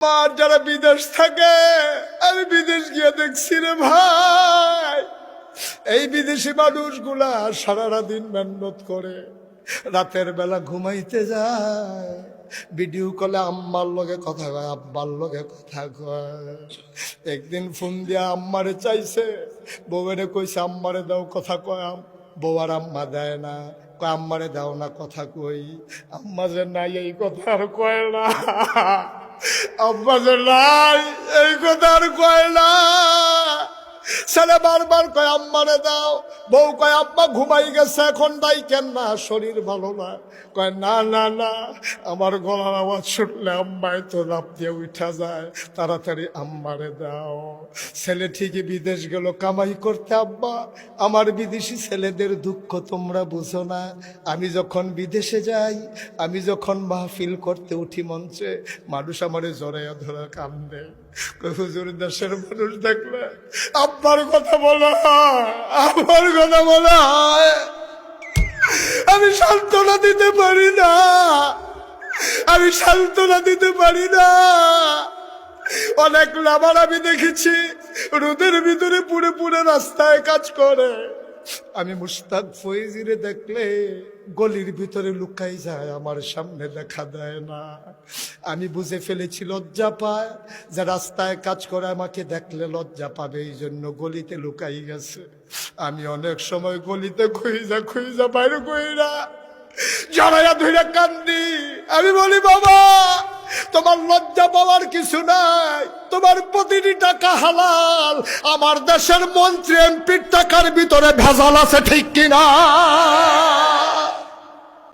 আমার যারা বিদেশ থাকে, আমি বিদেশ গিয়ে দেখছি রে ভাই। এই বিদেশি মানুষগুলা সারাটা দিন মেহনত করে, রাতের বেলা ঘুমাইতে যায়। ভিডিও কলে আম্মার লগে কথা কয়, আব্বার লগে কথা কয়। একদিন ফোন দিয়া আম্মারে চাইছে, বউয়েরে কইছে, আম্মারে দাও কথা কয়, আম- বউ আর আম্মা দেয় না। আম্মারে দাও না কথা কই। আম্মা যে নাই, এই কথা আর কয় না। আব্বা যে নাই এই কথা আর কয় ছেলে বারবার কয় আম্মারে দাও। বউ কয় আব্বা ঘুমাই গেছে, এখন দাই কেন না? শরীর ভালো না। কয়, না না না, আমার গলার আওয়াজ শুনলে আম্মায় তো লাভ দিয়ে উঠা যায়। তাড়াতাড়ি আম্মারে দাও। ছেলে ঠিকই বিদেশ গেল, কামাই করতে, আব্বা, আমার বিদেশি ছেলেদের দুঃখ তোমরা বুঝো না। আমি যখন বিদেশে যাই, আমি যখন মাহফিল করতে উঠি মঞ্চে, মানুষ আমারে জড়াইয়া ধরা কান্দে। হুজুর, দেশের মানুষ দেখলে আব্বার কথা বলা হয় আমার কথা বলা হয় আমি সান্ত্বনা দিতে পারি না। আমি সান্ত্বনা দিতে পারি না। অনেক লাভার আমি দেখেছি। রোদের ভিতরে পুরে পুরে রাস্তায় কাজ করে। আমি মুস্তাক ফৈজিরে দেখলে গলির ভিতরে লুকাই যায়, আমার সামনে দেখা দেয় না। আমি বুঝে ফেলেছি, লজ্জা পায়। যে রাস্তায় কাজ করে আমাকে দেখলে লজ্জা পাবে, এই জন্য গলিতে লুকাই গেছে। আমি অনেক সময় গলিতে খুঁজা খুঁজা বাইরে কইরা জড়াইয়া ধরে কান্দি, আমি বলি, বাবা! তোমার লজ্জা পাওয়ার কিছু নাই। তোমার প্রতিটি টাকা হালাল। আমার দেশের মন্ত্রী, এমপির টাকার ভিতরে ভেজাল আছে ঠিক কিনা?